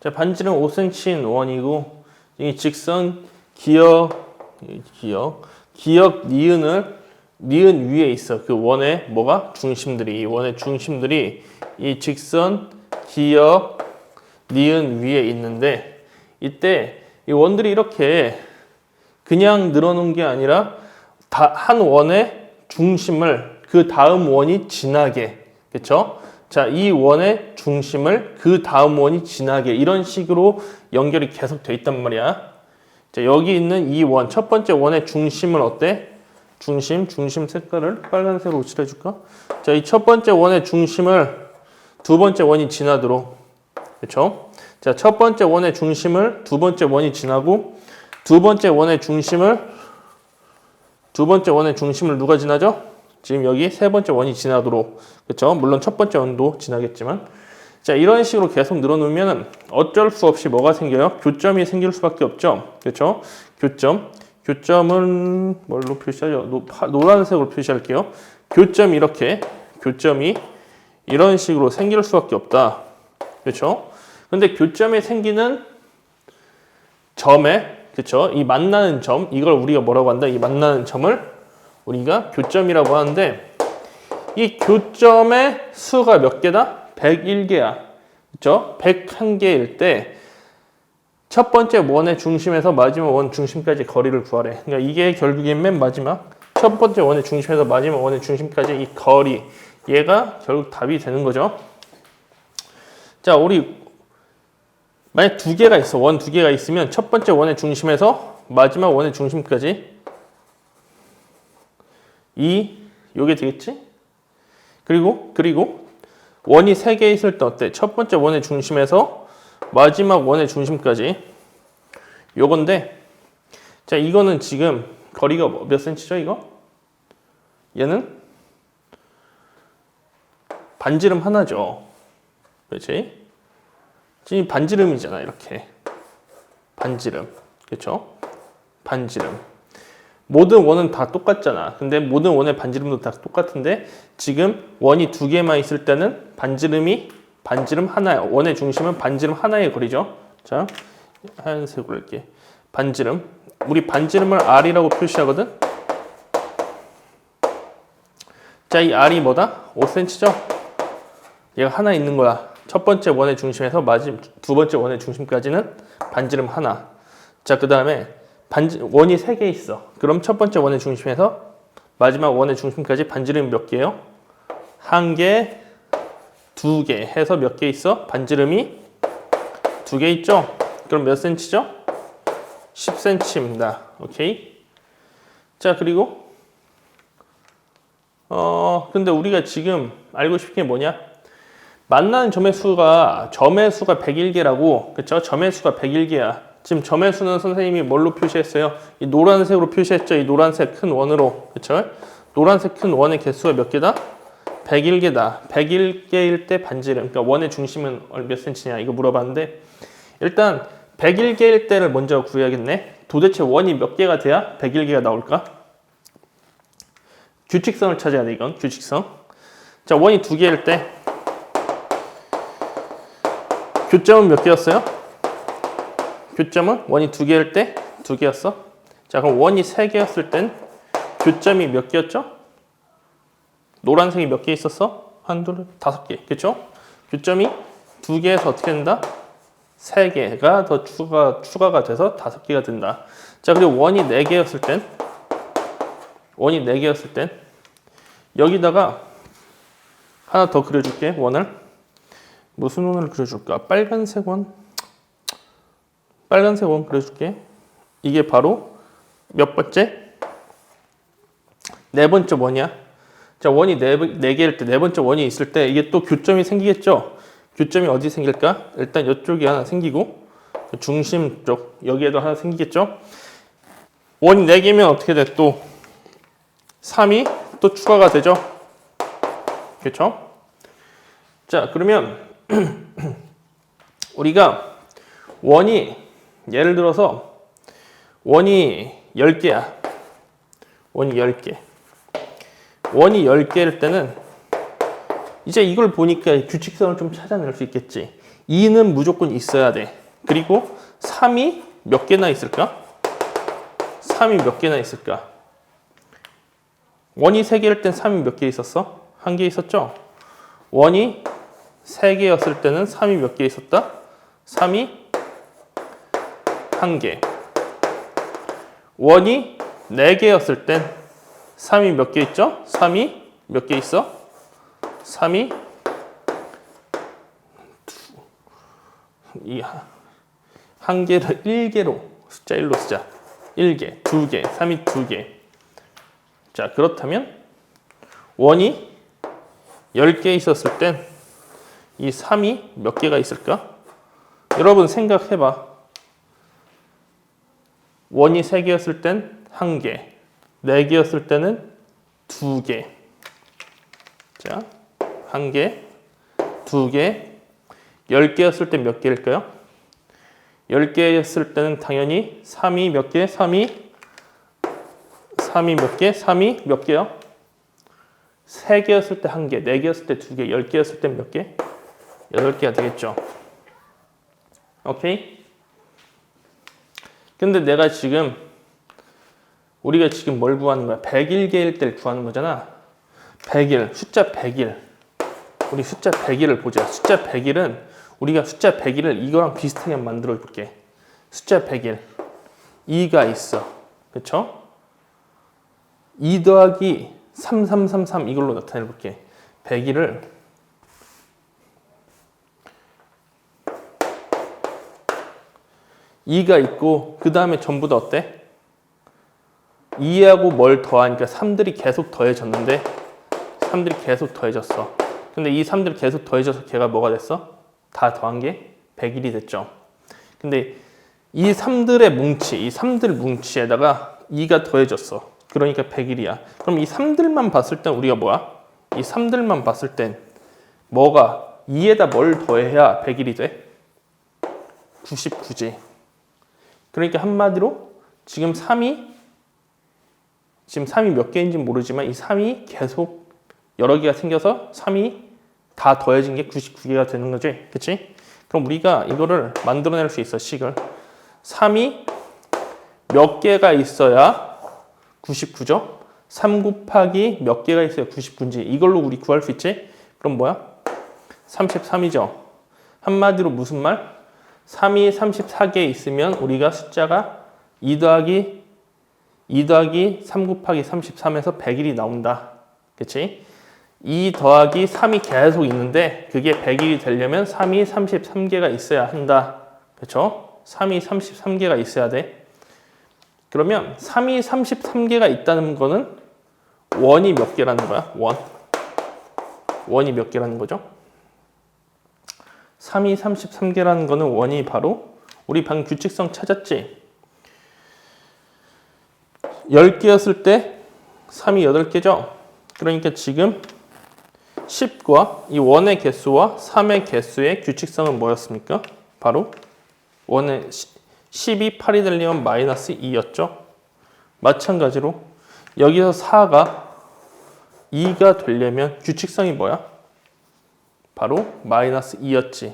자, 반지름 5cm인 원이고 이 직선 기역 기역 기역 니은을 니은 위에 있어. 그 원의 뭐가 중심들이 이 원의 중심들이 이 직선 기역 니은 위에 있는데 이때 이 원들이 이렇게 그냥 늘어놓은 게 아니라 다한 원의 중심을 그 다음 원이 지나게 그렇죠? 자, 이 원의 중심을 그 다음 원이 지나게 이런 식으로 연결이 계속 돼 있단 말이야. 자, 여기 있는 이 원, 첫 번째 원의 중심은 어때? 중심, 중심 색깔을 빨간색으로 칠해줄까? 자, 이 첫 번째 원의 중심을 두 번째 원이 지나도록 그렇죠? 자, 첫 번째 원의 중심을 두 번째 원이 지나고 두 번째 원의 중심을 두 번째 원의 중심을 누가 지나죠? 지금 여기 세 번째 원이 지나도록 그렇죠? 물론 첫 번째 원도 지나겠지만 자 이런 식으로 계속 늘어놓으면 어쩔 수 없이 뭐가 생겨요? 교점이 생길 수밖에 없죠. 그렇죠? 교점 교점은 뭘로 표시하죠? 노란색으로 표시할게요. 교점이 이렇게 교점이 이런 식으로 생길 수밖에 없다. 그렇죠? 근데 교점이 생기는 점에 그렇죠? 이 만나는 점 이걸 우리가 뭐라고 한다? 이 만나는 점을 우리가 교점이라고 하는데 이 교점의 수가 몇 개다? 101개야. 그렇죠? 101개일 때 첫 번째 원의 중심에서 마지막 원 중심까지 거리를 구하래. 그러니까 이게 결국엔 맨 마지막 첫 번째 원의 중심에서 마지막 원의 중심까지 이 거리 얘가 결국 답이 되는 거죠. 자, 우리 만약 두 개가 있어. 원 두 개가 있으면 첫 번째 원의 중심에서 마지막 원의 중심까지 이 요게 되겠지? 그리고 그리고 원이 세개 있을 때 어때? 첫 번째 원의 중심에서 마지막 원의 중심까지 요건데 자 이거는 지금 거리가 뭐- 몇 센치죠 이거? 얘는 반지름 하나죠. 그렇지? 지금 반지름이잖아 이렇게 반지름 그렇죠? 반지름 모든 원은 다 똑같잖아. 근데 모든 원의 반지름도 다 똑같은데 지금 원이 두 개만 있을 때는 반지름이 반지름 하나야. 원의 중심은 반지름 하나의 거리죠. 자, 하얀색으로 할게. 반지름. 우리 반지름을 R이라고 표시하거든. 자, 이 R이 뭐다? 5cm죠? 얘가 하나 있는 거야. 첫 번째 원의 중심에서 마지 두 번째 원의 중심까지는 반지름 하나. 자, 그 다음에 반지, 원이 세개 있어. 그럼 첫 번째 원의 중심에서 마지막 원의 중심까지 반지름이 몇 개예요? 한 개, 두 개 해서 몇 개 있어? 반지름이 두 개 있죠? 그럼 몇 센치죠? 10cm입니다. 오케이? 자, 그리고 어, 근데 우리가 지금 알고 싶은 게 뭐냐? 만나는 점의 수가 점의 수가 101개라고 그쵸? 점의 수가 101개야. 지금 점의 수는 선생님이 뭘로 표시했어요? 이 노란색으로 표시했죠. 이 노란색 큰 원으로 그쵸? 노란색 큰 원의 개수가 몇 개다? 101개다. 101개일 때 반지름. 그러니까 원의 중심은 몇 센치냐 이거 물어봤는데 일단 101개일 때를 먼저 구해야겠네. 도대체 원이 몇 개가 돼야 101개가 나올까? 규칙성을 찾아야 돼 이건 규칙성. 자 원이 두 개일 때 교점은 몇 개였어요? 교점은 원이 두 개일 때 두 개였어. 자 그럼 원이 세 개였을 땐 교점이 몇 개였죠? 노란색이 몇 개 있었어? 한, 둘, 다섯 개. 그쵸? 교점이 두 개에서 어떻게 된다? 세 개가 더 추가, 추가가 돼서 다섯 개가 된다. 자, 그리고 원이 네 개였을 땐, 원이 네 개였을 땐, 여기다가 하나 더 그려줄게, 원을. 무슨 원을 그려줄까? 빨간색 원? 빨간색 원 그려줄게. 이게 바로 몇 번째? 네 번째 원이야. 자, 원이 네, 네 개일 때, 네 번째 원이 있을 때 이게 또 교점이 생기겠죠? 교점이 어디 생길까? 일단 이쪽에 하나 생기고 중심 쪽 여기에도 하나 생기겠죠? 원이 네 개면 어떻게 돼? 또 3이 또 추가가 되죠? 그렇죠? 자, 그러면 우리가 원이 예를 들어서 원이 10개야. 원이 10개. 원이 10개일 때는 이제 이걸 보니까 규칙성을 좀 찾아낼 수 있겠지. 2는 무조건 있어야 돼. 그리고 3이 몇 개나 있을까? 3이 몇 개나 있을까? 원이 3개일 땐 3이 몇 개 있었어? 한 개 있었죠? 원이 3개였을 때는 3이 몇 개 있었다? 3이 한 개. 원이 4개였을 땐 3이 몇 개 있죠? 3이 몇 개 있어? 3이 이한 개를 1개로 숫자 1로 쓰자. 1개, 2개, 3이 2개. 자, 그렇다면 원이 10개 있었을 땐 이 3이 몇 개가 있을까? 여러분 생각해 봐. 원이 3개였을 땐 1개, 4개였을 때는 2개. 자, 1개, 2개, 10개였을 땐 몇 개일까요? 10개였을 때는 당연히 3이 몇 개? 3이 3이 몇 개? 3이 몇 개요? 3개였을 때 1개, 4개였을 때 2개, 10개였을 때 몇 개? 8개가 되겠죠. 오케이? 근데 내가 지금 우리가 지금 뭘 구하는 거야? 101개일 때를 구하는 거잖아. 100일, 숫자 100일. 우리 숫자 100일을 보자. 숫자 100일은 우리가 숫자 100일을 이거랑 비슷하게 만들어 볼게. 숫자 100일. 2가 있어. 그쵸? 2 더하기 3333 이걸로 나타내 볼게. 100일을 2가 있고 그 다음에 전부 다 어때? 2하고 뭘 더하니까 3들이 계속 더해졌는데 3들이 계속 더해졌어. 근데 이 3들이 계속 더해져서 걔가 뭐가 됐어? 다 더한 게 100일이 됐죠. 근데 이 3들의 뭉치, 이 3들 뭉치에다가 2가 더해졌어. 그러니까 100일이야. 그럼 이 3들만 봤을 땐 우리가 뭐야? 이 3들만 봤을 땐 뭐가 2에다 뭘 더해야 100일이 돼? 99지. 그러니까 한마디로 지금 3이 지금 3이 몇 개인지 모르지만 이 3이 계속 여러 개가 생겨서 3이 다 더해진 게 99개가 되는 거지. 그치? 그럼 우리가 이거를 만들어낼 수 있어, 식을. 3이 몇 개가 있어야 99죠? 3 곱하기 몇 개가 있어야 99인지 이걸로 우리 구할 수 있지? 그럼 뭐야? 33이죠. 한마디로 무슨 말? 3이 34개 있으면 우리가 숫자가 2 더하기 2 더하기 3 곱하기 33에서 100일이 나온다. 그치? 2 더하기 3이 계속 있는데 그게 100일이 되려면 3이 33개가 있어야 한다. 그렇죠? 3이 33개가 있어야 돼. 그러면 3이 33개가 있다는 거는 원이 몇 개라는 거야? 원. 원이 몇 개라는 거죠? 3이 33개라는 거는 원이 바로 우리 방금 규칙성 찾았지? 10개였을 때 3이 8개죠? 그러니까 지금 10과 이 원의 개수와 3의 개수의 규칙성은 뭐였습니까? 바로 원의 10이 8이 되려면 마이너스 2였죠? 마찬가지로 여기서 4가 2가 되려면 규칙성이 뭐야? 바로 마이너스 2였지.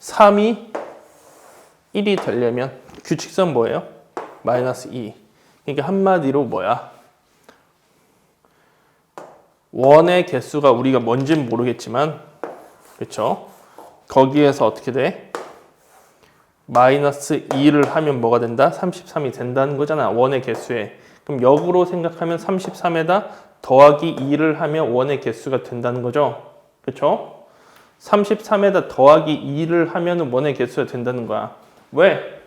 3이 1이 되려면 규칙성 뭐예요? 마이너스 2. 그러니까 한마디로 뭐야? 원의 개수가 우리가 뭔지는 모르겠지만 그렇죠? 거기에서 어떻게 돼? 마이너스 2를 하면 뭐가 된다? 33이 된다는 거잖아. 원의 개수에. 그럼 역으로 생각하면 33에다 더하기 2를 하면 원의 개수가 된다는 거죠. 그렇죠? 33에다 더하기 2를 하면 원의 개수가 된다는 거야. 왜?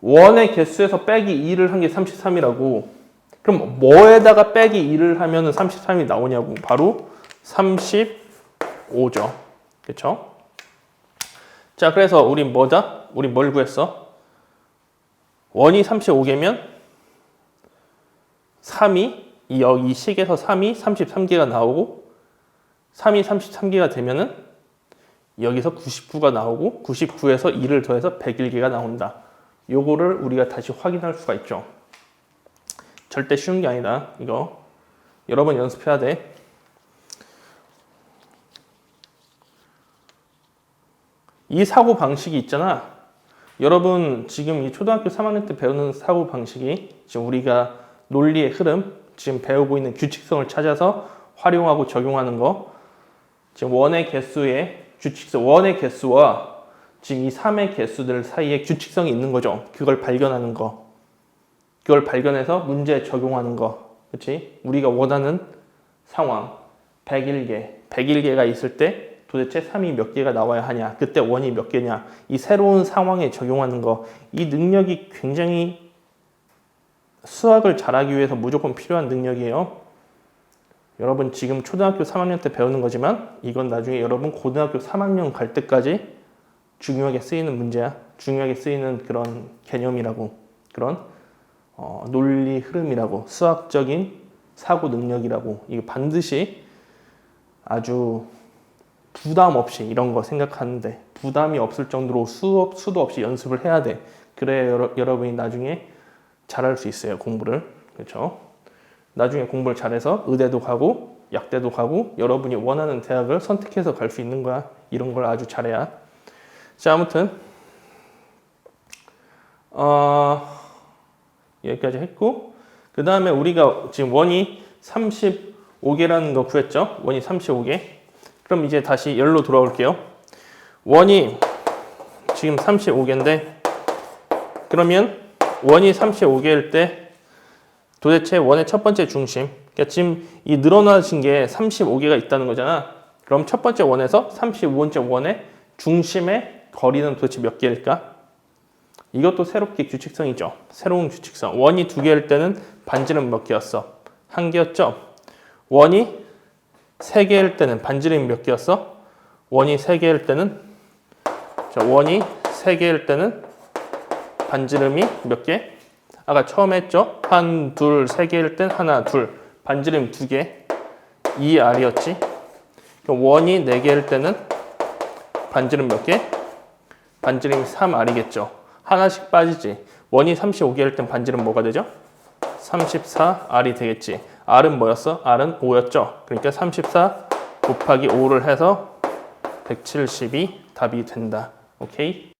원의 개수에서 빼기 2를 한 게 33이라고. 그럼 뭐에다가 빼기 2를 하면 33이 나오냐고. 바로 35죠. 그렇죠? 자, 그래서 우리 뭐다? 우리 뭘 구했어? 원이 35개면 3이 이 여기 이 식에서 3이 33개가 나오고 3이 33개가 되면은 여기서 99가 나오고 99에서 2를 더해서 101개가 나온다. 요거를 우리가 다시 확인할 수가 있죠. 절대 쉬운 게 아니다. 이거 여러 번 연습해야 돼. 이 사고 방식이 있잖아. 여러분 지금 이 초등학교 3학년 때 배우는 사고 방식이 지금 우리가 논리의 흐름, 지금 배우고 있는 규칙성을 찾아서 활용하고 적용하는 거. 지금 원의 개수의 규칙성, 원의 개수와 지금 이 3의 개수들 사이에 규칙성이 있는 거죠. 그걸 발견하는 거. 그걸 발견해서 문제에 적용하는 거. 그렇지? 우리가 원하는 상황 101개, 101개가 있을 때 도대체 3이 몇 개가 나와야 하냐? 그때 원이 몇 개냐? 이 새로운 상황에 적용하는 거. 이 능력이 굉장히 수학을 잘하기 위해서 무조건 필요한 능력이에요. 여러분 지금 초등학교 3학년 때 배우는 거지만 이건 나중에 여러분 고등학교 3학년 갈 때까지 중요하게 쓰이는 문제야. 중요하게 쓰이는 그런 개념이라고. 그런 어, 논리 흐름이라고. 수학적인 사고 능력이라고. 이거 반드시 아주 부담 없이 이런 거 생각하는데 부담이 없을 정도로 수업 수도 없이 연습을 해야 돼. 그래야 여러, 여러분이 나중에 잘할 수 있어요 공부를 그렇죠. 나중에 공부를 잘해서 의대도 가고 약대도 가고 여러분이 원하는 대학을 선택해서 갈 수 있는 거야. 이런 걸 아주 잘해야. 자 아무튼 어, 여기까지 했고 그 다음에 우리가 지금 원이 35개라는 거 구했죠. 원이 35개. 그럼 이제 다시 열로 돌아올게요. 원이 지금 35개인데 그러면 원이 35개일 때 도대체 원의 첫 번째 중심 그러니까 지금 이 늘어나신 게 35개가 있다는 거잖아. 그럼 첫 번째 원에서 35번째 원의 중심의 거리는 도대체 몇 개일까? 이것도 새롭게 규칙성이죠. 새로운 규칙성. 원이 두 개일 때는 반지름 몇 개였어? 한 개였죠. 원이 세 개일 때는 반지름이 몇 개였어? 원이 세 개일 때는 자, 원이 세 개일 때는 반지름이 몇 개? 아까 처음 했죠? 한, 둘, 세 개일 땐 하나, 둘. 반지름 두 개. 2R이었지? 원이 네 개일 때는 반지름 몇 개? 반지름이 3R이겠죠. 하나씩 빠지지. 원이 35개일 땐 반지름 뭐가 되죠? 34R이 되겠지. R은 뭐였어? R은 5였죠. 그러니까 34 곱하기 5를 해서 172 답이 된다. 오케이?